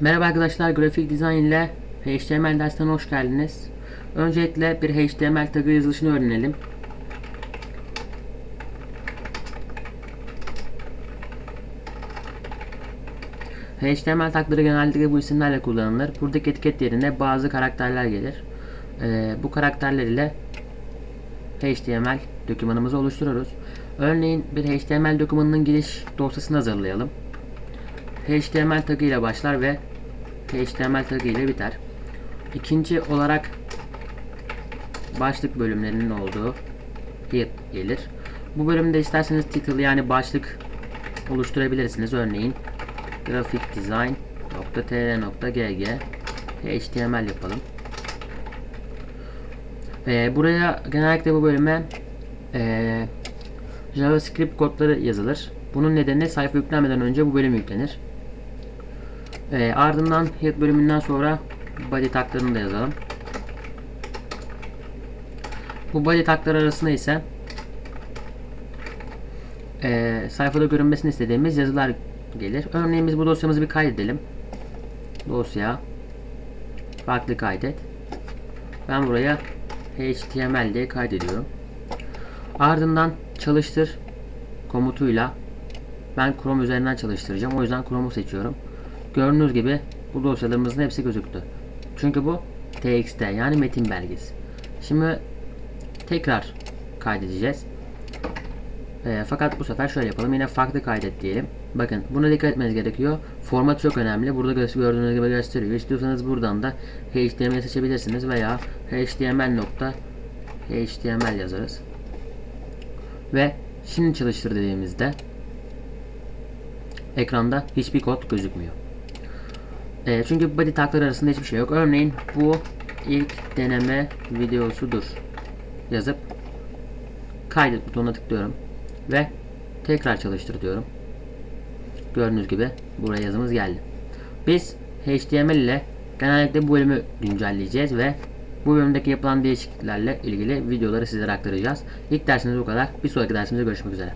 Merhaba arkadaşlar, grafik dizayn ile HTML dersine hoş geldiniz. Öncelikle bir HTML tagı yazılışını öğrenelim. HTML tagları genellikle bu isimlerle kullanılır. Buradaki etiket yerine bazı karakterler gelir. Ee, bu karakterler ile HTML dokümanımızı oluştururuz. Örneğin bir HTML dokümanının giriş dosyasını hazırlayalım. HTML tagı ile başlar ve HTML tagı ile biter. İkinci olarak başlık bölümlerinin olduğu head gelir. Bu bölümde isterseniz title yani başlık oluşturabilirsiniz. Örneğin grafik design.tr.gg HTML yapalım. Ve buraya genellikle bu bölüme eee, JavaScript kodları yazılır. Bunun nedeni sayfa yüklenmeden önce bu bölüm yüklenir. Ee, ardından head bölümünden sonra body taglarını da yazalım. Bu body taglar arasında ise e, sayfada görünmesini istediğimiz yazılar gelir. Örneğin biz bu dosyamızı bir kaydedelim. Dosya farklı kaydet. Ben buraya HTML diye kaydediyorum. Ardından çalıştır komutuyla ben Chrome üzerinden çalıştıracağım. O yüzden Chrome'u seçiyorum. Gördüğünüz gibi bu dosyalarımızın hepsi gözüktü. Çünkü bu TXT yani metin belgesi. Şimdi tekrar kaydedeceğiz. E, fakat bu sefer şöyle yapalım. Yine farklı kaydet diyelim. Bakın buna dikkat etmeniz gerekiyor. Format çok önemli. Burada gördüğünüz gibi gösteriyor. İstiyorsanız buradan da HTML seçebilirsiniz veya HTML nokta HTML yazarız. Ve şimdi çalıştır dediğimizde ekranda hiçbir kod gözükmüyor. E, çünkü body taglar arasında hiçbir şey yok. Örneğin bu ilk deneme videosudur yazıp kaydet butonuna tıklıyorum ve tekrar çalıştır diyorum. Gördüğünüz gibi buraya yazımız geldi. Biz HTML ile genellikle bu bölümü güncelleyeceğiz ve bu bölümdeki yapılan değişikliklerle ilgili videoları sizlere aktaracağız. İlk dersimiz bu kadar. Bir sonraki dersimizde görüşmek üzere.